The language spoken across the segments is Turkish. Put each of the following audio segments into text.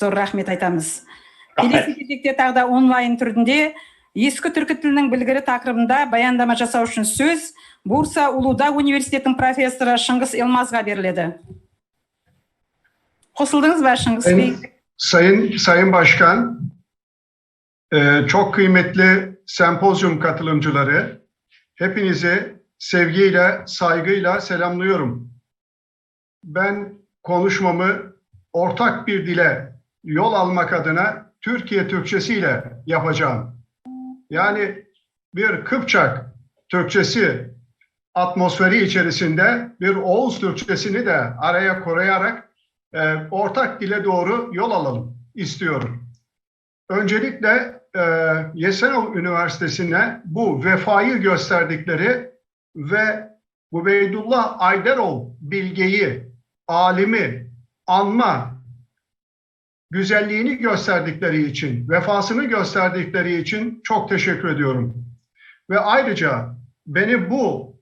зор рахмет айтамыз Рахмет. келесі кезекте тағы да онлайн түрінде ескі түркі тілінің білгірі тақырыбында баяндама жасау үшін сөз бурса улуда университетінің профессоры шыңғыс елмазға беріледі қосылдыңыз ба шыңғыс Sayın, бей Sayın, Sayın Başkan, e, çok kıymetli sempozyum katılımcıları, hepinizi sevgiyle, saygıyla selamlıyorum. Ben konuşmamı ortak bir dile yol almak adına Türkiye Türkçesiyle yapacağım. Yani bir Kıpçak Türkçesi atmosferi içerisinde bir Oğuz Türkçesini de araya koyarak e, ortak dile doğru yol alalım istiyorum. Öncelikle e, Yesenov Üniversitesi'ne bu vefayı gösterdikleri ve Ubeydullah Ayderov bilgeyi, alimi anma güzelliğini gösterdikleri için, vefasını gösterdikleri için çok teşekkür ediyorum. Ve ayrıca beni bu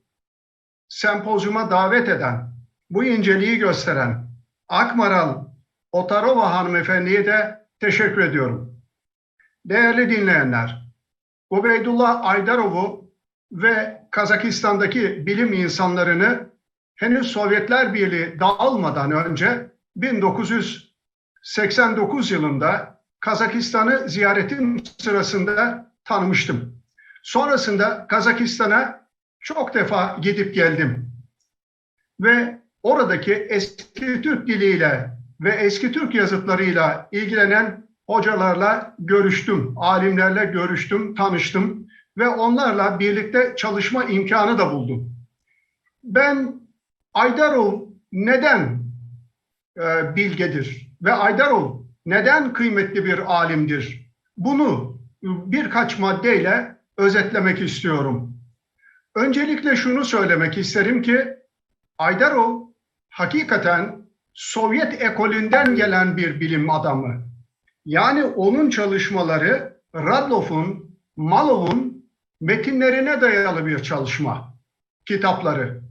sempozyuma davet eden, bu inceliği gösteren Akmaral Otarova hanımefendiye de teşekkür ediyorum. Değerli dinleyenler, Ubeydullah Aydarov'u ve Kazakistan'daki bilim insanlarını henüz Sovyetler Birliği dağılmadan önce 1989 yılında Kazakistan'ı ziyaretim sırasında tanımıştım. Sonrasında Kazakistan'a çok defa gidip geldim. Ve oradaki eski Türk diliyle ve eski Türk yazıtlarıyla ilgilenen hocalarla görüştüm, alimlerle görüştüm, tanıştım ve onlarla birlikte çalışma imkanı da buldum. Ben Aydarov neden e, bilgedir ve Aydarov neden kıymetli bir alimdir? Bunu birkaç maddeyle özetlemek istiyorum. Öncelikle şunu söylemek isterim ki Aydarov hakikaten Sovyet ekolünden gelen bir bilim adamı. Yani onun çalışmaları Radloff'un, Malov'un metinlerine dayalı bir çalışma, kitapları.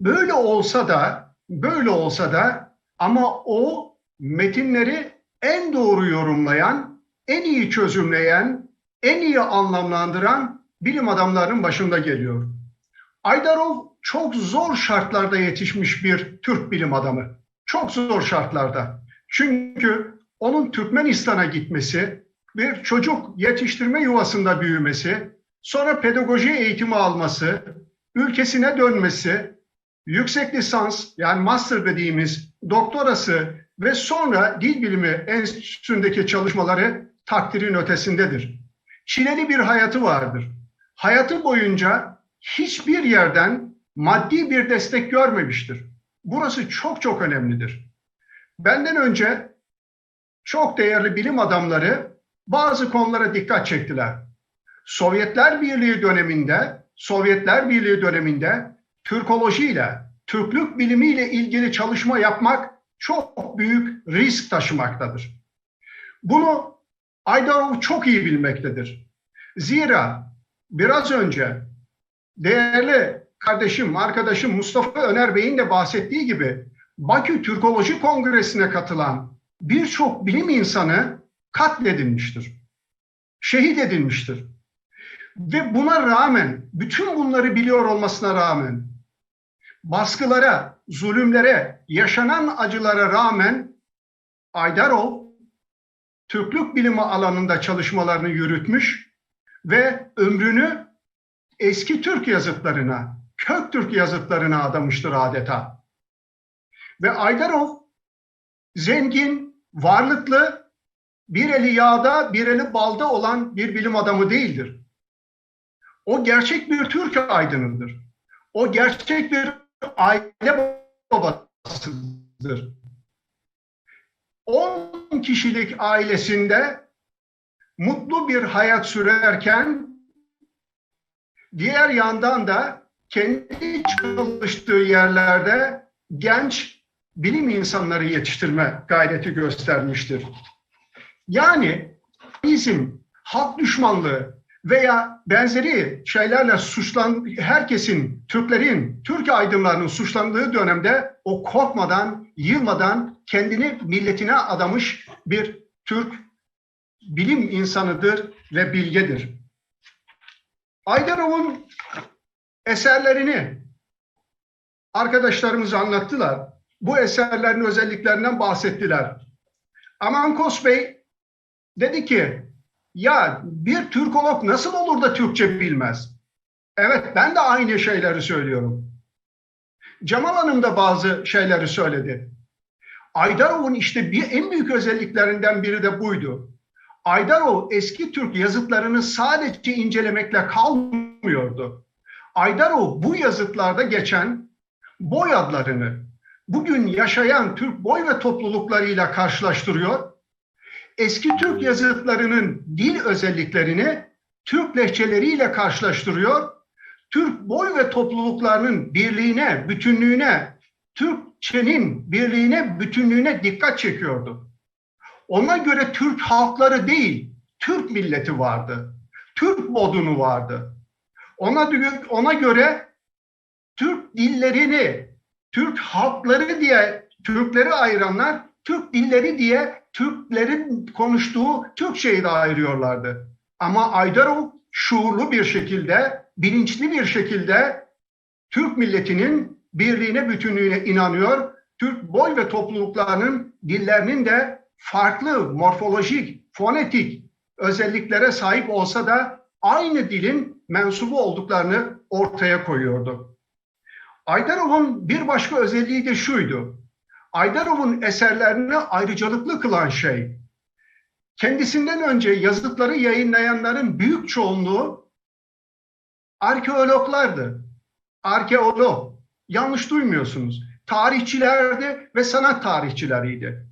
Böyle olsa da, böyle olsa da ama o metinleri en doğru yorumlayan, en iyi çözümleyen, en iyi anlamlandıran bilim adamlarının başında geliyor. Aydarov çok zor şartlarda yetişmiş bir Türk bilim adamı. Çok zor şartlarda. Çünkü onun Türkmenistan'a gitmesi, bir çocuk yetiştirme yuvasında büyümesi, sonra pedagoji eğitimi alması, ülkesine dönmesi, yüksek lisans yani master dediğimiz doktorası ve sonra dil bilimi enstitüsündeki çalışmaları takdirin ötesindedir. Çileli bir hayatı vardır. Hayatı boyunca hiçbir yerden maddi bir destek görmemiştir. Burası çok çok önemlidir. Benden önce çok değerli bilim adamları bazı konulara dikkat çektiler. Sovyetler Birliği döneminde, Sovyetler Birliği döneminde Türkolojiyle, Türklük bilimiyle ilgili çalışma yapmak çok büyük risk taşımaktadır. Bunu Aydarov çok iyi bilmektedir. Zira biraz önce değerli kardeşim, arkadaşım Mustafa Öner Bey'in de bahsettiği gibi Bakü Türkoloji Kongresi'ne katılan birçok bilim insanı katledilmiştir. Şehit edilmiştir. Ve buna rağmen, bütün bunları biliyor olmasına rağmen, baskılara, zulümlere, yaşanan acılara rağmen Aydarov Türklük bilimi alanında çalışmalarını yürütmüş ve ömrünü eski Türk yazıtlarına, kök Türk yazıtlarına adamıştır adeta. Ve Aydarov zengin, varlıklı, bir eli yağda, bir eli balda olan bir bilim adamı değildir. O gerçek bir Türk aydınıdır. O gerçek bir aile babasıdır. 10 kişilik ailesinde mutlu bir hayat sürerken diğer yandan da kendi çalıştığı yerlerde genç bilim insanları yetiştirme gayreti göstermiştir. Yani bizim halk düşmanlığı veya benzeri şeylerle suçlan herkesin, Türklerin, Türk aydınlarının suçlandığı dönemde o korkmadan, yılmadan kendini milletine adamış bir Türk bilim insanıdır ve bilgedir. Aydarov'un eserlerini arkadaşlarımız anlattılar. Bu eserlerin özelliklerinden bahsettiler. Amankos Bey dedi ki ya bir Türkolog nasıl olur da Türkçe bilmez? Evet ben de aynı şeyleri söylüyorum. Cemal Hanım da bazı şeyleri söyledi. Aydarov'un işte bir en büyük özelliklerinden biri de buydu. Aydarov eski Türk yazıtlarını sadece incelemekle kalmıyordu. Aydarov bu yazıtlarda geçen boy adlarını bugün yaşayan Türk boy ve topluluklarıyla karşılaştırıyor. Eski Türk yazıtlarının dil özelliklerini Türk lehçeleriyle karşılaştırıyor. Türk boy ve topluluklarının birliğine, bütünlüğüne, Türkçenin birliğine, bütünlüğüne dikkat çekiyordu. Ona göre Türk halkları değil, Türk milleti vardı. Türk modunu vardı. Ona, ona göre Türk dillerini, Türk halkları diye Türkleri ayıranlar, Türk dilleri diye Türklerin konuştuğu Türkçeyi de ayırıyorlardı. Ama Aydarov şuurlu bir şekilde, bilinçli bir şekilde Türk milletinin birliğine, bütünlüğüne inanıyor. Türk boy ve topluluklarının dillerinin de farklı morfolojik, fonetik özelliklere sahip olsa da aynı dilin mensubu olduklarını ortaya koyuyordu. Aydarov'un bir başka özelliği de şuydu. Aydarov'un eserlerini ayrıcalıklı kılan şey, kendisinden önce yazıtları yayınlayanların büyük çoğunluğu arkeologlardı. Arkeolog. Yanlış duymuyorsunuz. Tarihçilerdi ve sanat tarihçileriydi.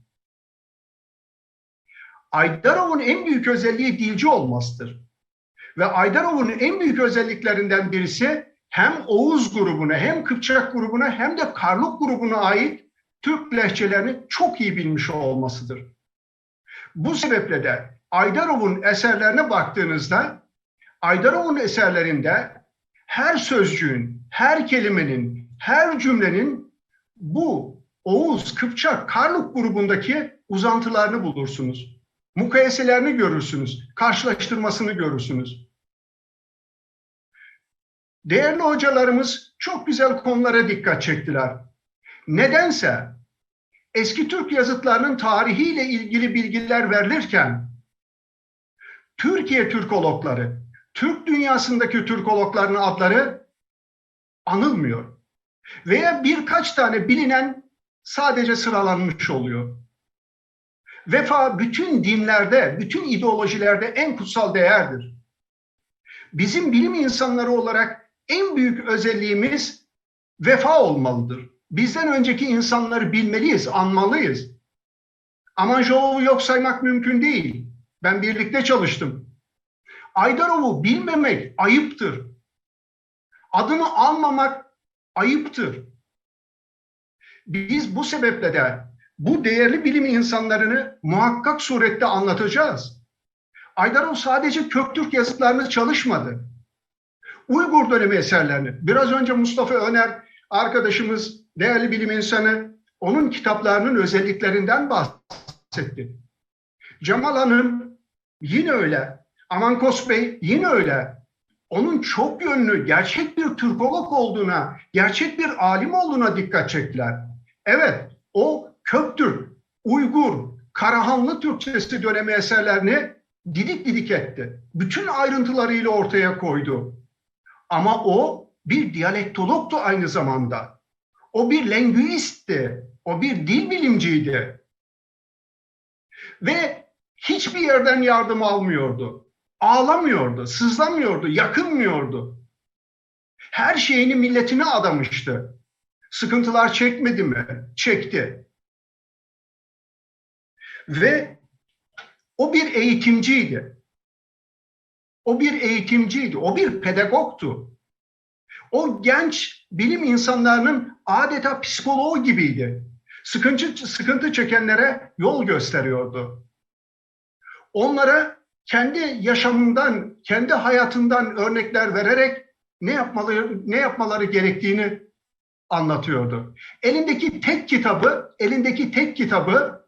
Aydarov'un en büyük özelliği dilci olmasıdır. Ve Aydarov'un en büyük özelliklerinden birisi hem Oğuz grubuna hem Kıpçak grubuna hem de Karluk grubuna ait Türk lehçelerini çok iyi bilmiş olmasıdır. Bu sebeple de Aydarov'un eserlerine baktığınızda Aydarov'un eserlerinde her sözcüğün, her kelimenin, her cümlenin bu Oğuz, Kıpçak, Karluk grubundaki uzantılarını bulursunuz. Mukayeselerini görürsünüz, karşılaştırmasını görürsünüz. Değerli hocalarımız çok güzel konulara dikkat çektiler. Nedense eski Türk yazıtlarının tarihiyle ilgili bilgiler verilirken Türkiye Türkologları, Türk dünyasındaki Türkologların adları anılmıyor. Veya birkaç tane bilinen sadece sıralanmış oluyor. Vefa bütün dinlerde, bütün ideolojilerde en kutsal değerdir. Bizim bilim insanları olarak en büyük özelliğimiz vefa olmalıdır. Bizden önceki insanları bilmeliyiz, anmalıyız. Amanjolov'u yok saymak mümkün değil. Ben birlikte çalıştım. Aydarov'u bilmemek ayıptır. Adını almamak ayıptır. Biz bu sebeple de bu değerli bilim insanlarını muhakkak surette anlatacağız. Aydarov sadece Köktürk yazıtlarını çalışmadı. Uygur dönemi eserlerini, biraz önce Mustafa Öner arkadaşımız, değerli bilim insanı, onun kitaplarının özelliklerinden bahsetti. Cemal Hanım yine öyle, Amankos Bey yine öyle. Onun çok yönlü, gerçek bir Türkolog olduğuna, gerçek bir alim olduğuna dikkat çektiler. Evet, o Köktürk, Uygur, Karahanlı Türkçesi dönemi eserlerini didik didik etti. Bütün ayrıntılarıyla ortaya koydu. Ama o bir diyalektologtu aynı zamanda. O bir lengüistti. O bir dil bilimciydi. Ve hiçbir yerden yardım almıyordu. Ağlamıyordu, sızlamıyordu, yakınmıyordu. Her şeyini milletine adamıştı. Sıkıntılar çekmedi mi? Çekti. Ve o bir eğitimciydi. O bir eğitimciydi, o bir pedagogtu. O genç bilim insanlarının adeta psikoloğu gibiydi. Sıkıntı, sıkıntı çekenlere yol gösteriyordu. Onlara kendi yaşamından, kendi hayatından örnekler vererek ne yapmaları ne yapmaları gerektiğini anlatıyordu. Elindeki tek kitabı, elindeki tek kitabı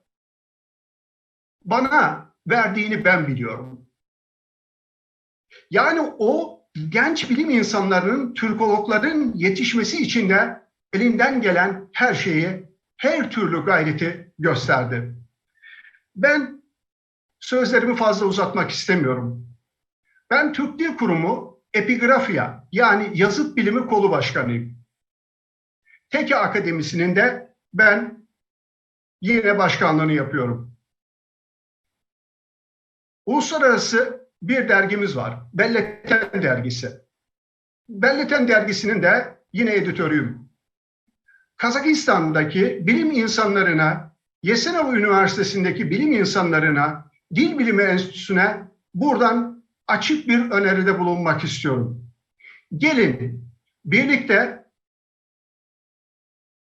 bana verdiğini ben biliyorum. Yani o genç bilim insanlarının, Türkologların yetişmesi için de elinden gelen her şeyi, her türlü gayreti gösterdi. Ben sözlerimi fazla uzatmak istemiyorum. Ben Türk Dil Kurumu Epigrafya yani yazıt bilimi kolu başkanıyım. Teke Akademisi'nin de ben yine başkanlığını yapıyorum. Uluslararası bir dergimiz var. Belleten dergisi. Belleten dergisinin de yine editörüyüm. Kazakistan'daki bilim insanlarına, Yesenov Üniversitesi'ndeki bilim insanlarına, Dil Bilimi Enstitüsü'ne buradan açık bir öneride bulunmak istiyorum. Gelin birlikte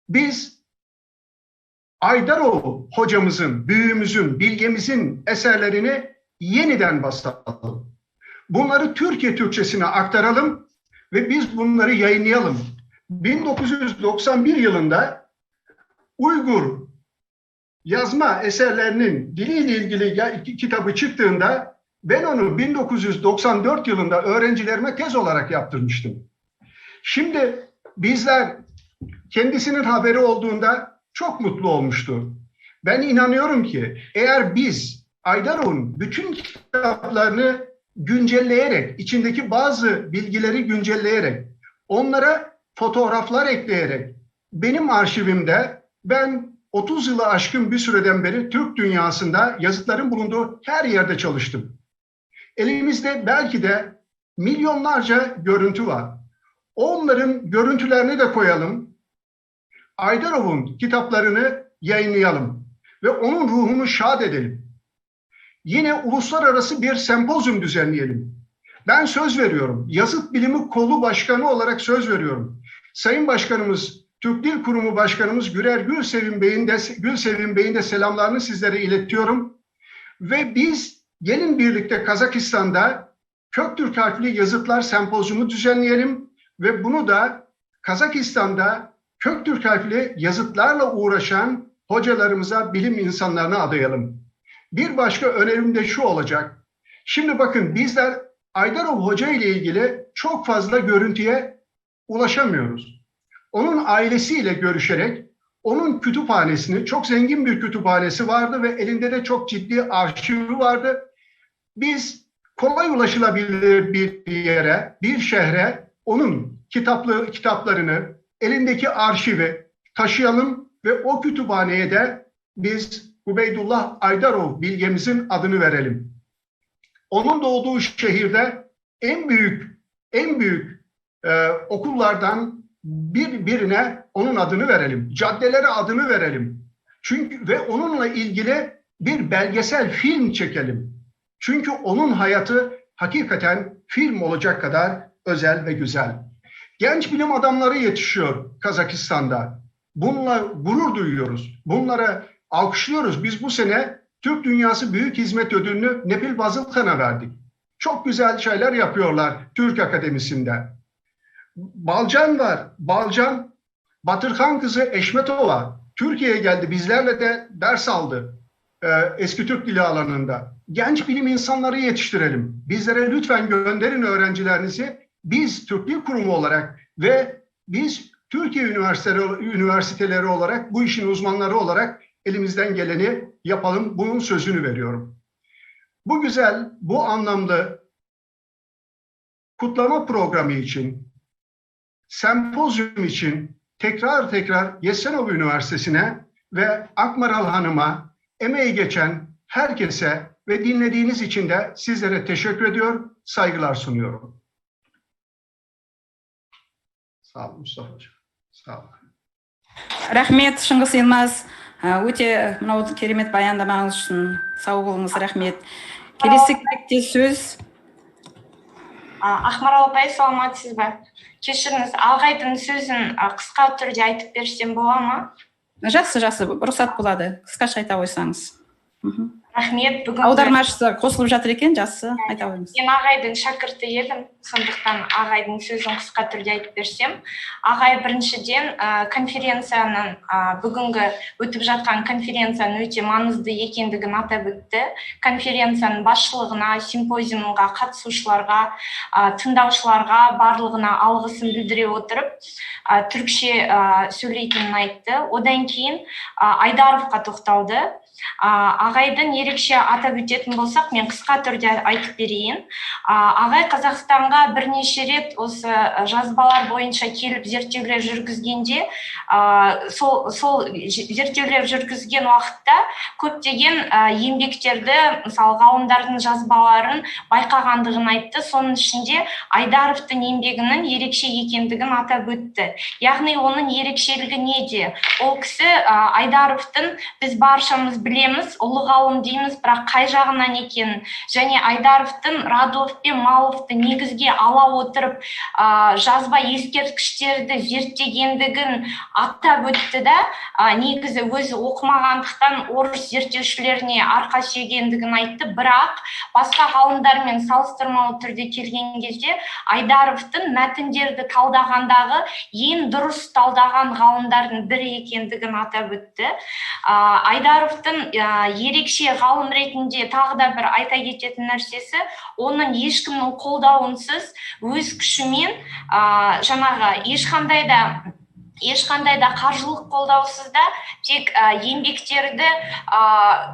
biz Aydarov hocamızın, büyüğümüzün, bilgemizin eserlerini yeniden basalım. Bunları Türkiye Türkçesine aktaralım ve biz bunları yayınlayalım. 1991 yılında Uygur yazma eserlerinin diliyle ilgili kitabı çıktığında ben onu 1994 yılında öğrencilerime tez olarak yaptırmıştım. Şimdi bizler kendisinin haberi olduğunda çok mutlu olmuştu. Ben inanıyorum ki eğer biz Aydarov'un bütün kitaplarını güncelleyerek, içindeki bazı bilgileri güncelleyerek, onlara fotoğraflar ekleyerek, benim arşivimde ben 30 yılı aşkın bir süreden beri Türk dünyasında yazıtların bulunduğu her yerde çalıştım. Elimizde belki de milyonlarca görüntü var. Onların görüntülerini de koyalım. Aydarov'un kitaplarını yayınlayalım ve onun ruhunu şad edelim. Yine uluslararası bir sempozyum düzenleyelim. Ben söz veriyorum. Yazıt Bilimi Kolu Başkanı olarak söz veriyorum. Sayın Başkanımız, Türk Dil Kurumu Başkanımız Gürer Gülsevim Bey'in de, Gülsevim Bey'in de selamlarını sizlere iletiyorum. Ve biz gelin birlikte Kazakistan'da Köktürk harfli yazıtlar sempozyumu düzenleyelim ve bunu da Kazakistan'da Köktürk harfli yazıtlarla uğraşan hocalarımıza, bilim insanlarına adayalım. Bir başka önerim de şu olacak. Şimdi bakın bizler Aydarov Hoca ile ilgili çok fazla görüntüye ulaşamıyoruz. Onun ailesiyle görüşerek onun kütüphanesini, çok zengin bir kütüphanesi vardı ve elinde de çok ciddi arşivi vardı. Biz kolay ulaşılabilir bir yere, bir şehre onun kitaplı kitaplarını, elindeki arşivi taşıyalım ve o kütüphaneye de biz Ubeydullah Aydarov bilgemizin adını verelim. Onun doğduğu şehirde en büyük en büyük e, okullardan bir birine onun adını verelim. Caddelere adını verelim. Çünkü ve onunla ilgili bir belgesel film çekelim. Çünkü onun hayatı hakikaten film olacak kadar özel ve güzel. Genç bilim adamları yetişiyor Kazakistan'da. Bununla gurur duyuyoruz. Bunlara alkışlıyoruz. Biz bu sene Türk Dünyası Büyük Hizmet Ödülünü Nepil Bazılkan'a verdik. Çok güzel şeyler yapıyorlar Türk Akademisi'nde. Balcan var. Balcan, Batırhan kızı Eşmetova Türkiye'ye geldi. Bizlerle de ders aldı. Ee, eski Türk dili alanında. Genç bilim insanları yetiştirelim. Bizlere lütfen gönderin öğrencilerinizi. Biz Türk Dil Kurumu olarak ve biz Türkiye üniversiteleri, üniversiteleri olarak bu işin uzmanları olarak elimizden geleni yapalım. Bunun sözünü veriyorum. Bu güzel, bu anlamlı kutlama programı için, sempozyum için tekrar tekrar Yesenov Üniversitesi'ne ve Akmaral Hanım'a emeği geçen herkese ve dinlediğiniz için de sizlere teşekkür ediyor, saygılar sunuyorum. Sağ olun Mustafa Hocam. Sağ olun. Рахмет шыңғыс елмаз. Ә, өте мынау керемет баяндамаңыз үшін сау болыңыз рахмет. Келесі кезекте сөз. Ақмарал апай саламатсыз ба? Кешіріңіз алғайдың сөзін қысқа түрде айтып берсем бола ма? Жақсы жақсы рұқсат болады. Қысқаша айта қойсаңыз. Мгм. Рахмет бүгінгі аудармашысы қосылып жатыр екен жақсы айта қойыңыз мен ағайдың шәкірті едім сондықтан ағайдың сөзін қысқа түрде айтып берсем. Ағай біріншіден ә, конференцияның ә, бүгінгі өтіп жатқан конференцияның өте маңызды екендігін атап өтті. Конференцияның басшылығына симпозиумға қатысушыларға ә, тыңдаушыларға барлығына алғысын білдіре отырып ә, түрікше ә, сөйлейтінін айтты. Одан кейін ә, айдаровқа тоқталды. Ағайдың ерекше атап өтетін болсақ мен қысқа түрде айтып берейін. Ағай қазақстанға бірнеше рет осы жазбалар бойынша келіп зерттеулер жүргізгенде сол, сол зерттеулер жүргізген уақытта көптеген еңбектерді мысалы ғалымдардың жазбаларын байқағандығын айтты. Соның ішінде айдаровтың еңбегінің ерекше екендігін атап өтті. Яғни оның ерекшелігі неде? Ол кісі айдаровтың біз баршамыз білеміз ұлы ғалым дейміз бірақ қай жағынан екенін және айдаровтың радулов пен маловты негізге ала отырып ә, жазба ескерткіштерді зерттегендігін атап өтті да ә, негізі өзі оқымағандықтан орыс зерттеушілеріне арқа сүйегендігін айтты. Бірақ басқа ғалымдармен салыстырмалы түрде келген кезде айдаровтың мәтіндерді талдағандағы ең дұрыс талдаған ғалымдардың бірі екендігін атап өтті. Ә, айдаровтың ә, ерекше ғалым ретінде тағы да бір айта кететін нәрсесі оның ешкімнің қолдауынсыз өз күшімен ә, жаңағы ешқандай да ешқандай да қаржылық қолдаусыз да тек ә, еңбектерді ә,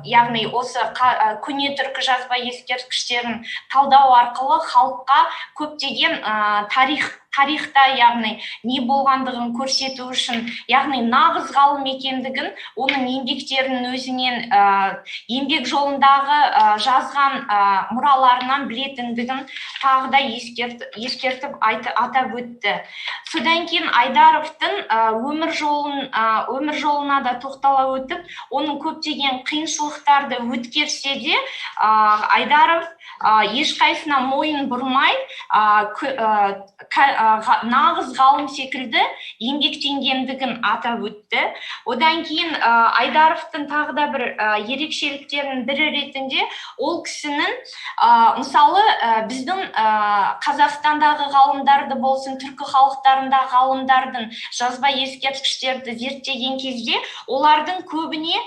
яғни осы қа- ә, көне түркі жазба ескерткіштерін талдау арқылы халыққа көптеген ә, тарих тарихта яғни не болғандығын көрсету үшін яғни нағыз ғалым екендігін оның еңбектерінің өзінен ә, еңбек жолындағы ә, жазған ә, мұраларынан білетіндігін тағы да ескерт, ескертіп айты, атап өтті. Содан кейін айдаровтың өмір жолын өмір жолына да тоқтала өтіп оның көптеген қиыншылықтарды өткерсе де айдаров ешқайсына мойын бұрмай ә, нағыз ғалым секілді еңбектенгендігін атап өтті. Одан кейін ә, айдаровтың тағы да бір ә, ерекшеліктерінің бірі ретінде ол кісінің ә, мысалы ә, біздің қазақстандағы ғалымдарды болсын түркі халықтарындағы ғалымдардың жазба ескерткіштерді зерттеген кезде олардың көбіне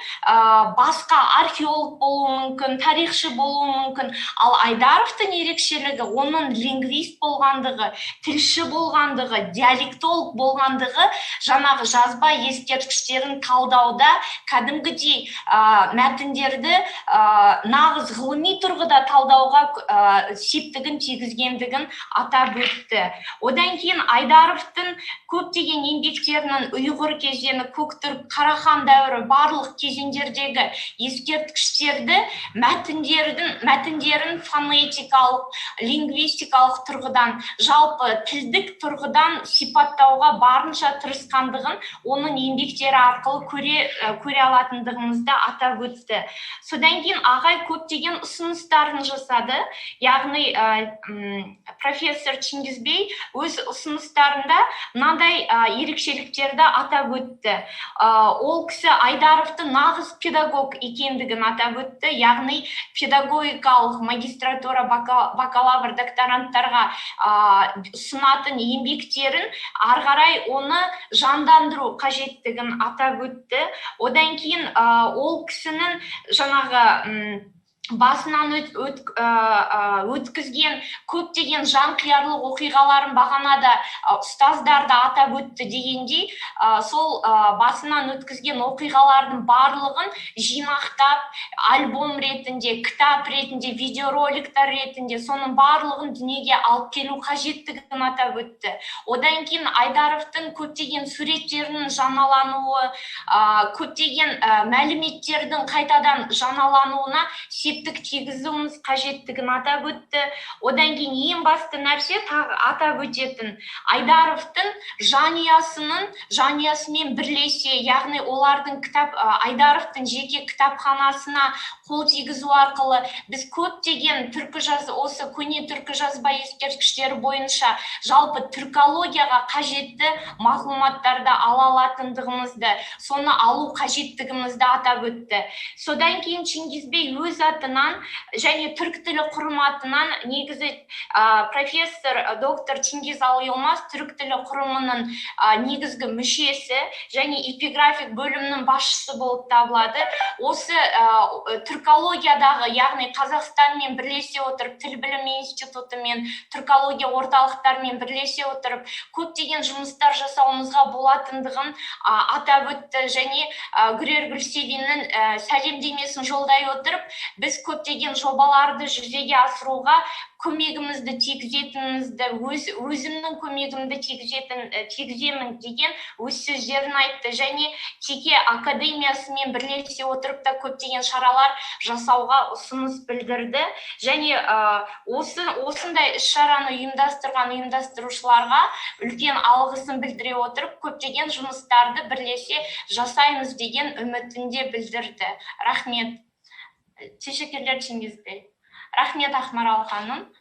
басқа археолог болуы мүмкін тарихшы болуы мүмкін. Ал айдаровтың ерекшелігі оның лингвист болғандығы тілші болғандығы диалектолог болғандығы жаңағы жазба ескерткіштерін талдауда кәдімгідей ә, мәтіндерді ә, нағыз ғылыми тұрғыда талдауға ә, септігін тигізгендігін атап өтті. Одан кейін айдаровтың көптеген еңбектерінің ұйғыр кезеңі көктүрк қарахан дәуірі барлық кезеңдердегі ескерткіштерді мәтіндердің мәтіндерін фонетикалық лингвистикалық тұрғыдан жалпы тілдік тұрғыдан сипаттауға барынша тырысқандығын оның еңбектері арқылы көре көре алатындығымызды атап өтті. Содан кейін ағай көптеген ұсыныстарын жасады. Яғни ә, профессор чингизбей өз ұсыныстарында мынандай ерекшеліктерді атап өтті. Ол кісі айдаровтың нағыз педагог екендігін атап өтті. Яғни педагогикалық магистратура бака- бакалавр докторанттарға ә, ұсынатын еңбектерін ары қарай оны жандандыру қажеттігін атап өтті. Одан кейін ол кісінің жаңағы басынан өт, өт, ә, ә, өткізген көптеген жанқиярлық оқиғаларын бағанада ә, ұстаздар да атап өтті дегендей ә, сол ә, басынан өткізген оқиғалардың барлығын жинақтап альбом ретінде кітап ретінде видеороликтер ретінде соның барлығын дүниеге алып келу қажеттігін атап өтті. Одан кейін айдаровтың көптеген суреттерінің жаңалануы ә, көптеген мәліметтердің қайтадан жаңалануына сеп септік тигізуіміз қажеттігін атап өтті. Одан кейін ең басты нәрсе тағы атап өтетін айдаровтың жанұясының жанұясымен бірлесе яғни олардың кітап айдаровтың жеке кітапханасына қол тигізу арқылы біз көптеген түркі жаз осы көне түркі жазба ескерткіштері бойынша жалпы түркологияға қажетті мағлұматтарды ала алатындығымызды соны алу қажеттігімізді атап өтті. Содан кейін чингизбей өз атынан және түрік тілі құрым атынан негізі ә, профессор ә, доктор чингизалы йылмаз түрік тілі құрымының ә, негізгі мүшесі және эпиграфик бөлімнің басшысы болып табылады. Осы ә, түркологиядағы яғни қазақстанмен бірлесе отырып тіл білімі институтымен түркология орталықтарымен бірлесе отырып көптеген жұмыстар жасауымызға болатындығын а, атап өтті және а, гүрер гүлсевиннің ә, сәлемдемесін жолдай отырып біз көптеген жобаларды жүзеге асыруға көмегімізді тигізетінімізді өз өзімнің көмегімді тигізетін тигіземін деген өз сөздерін айтты. Және теке академиясымен бірлесе отырып та көптеген шаралар жасауға ұсыныс білдірді. Және ә, осы осындай іс шараны ұйымдастырған ұйымдастырушыларға үлкен алғысын білдіре отырып көптеген жұмыстарды бірлесе жасаймыз деген үмітін де білдірді. Рахмет. Teşekkürler Çingiz. Rahmet Ahmaral Hanım.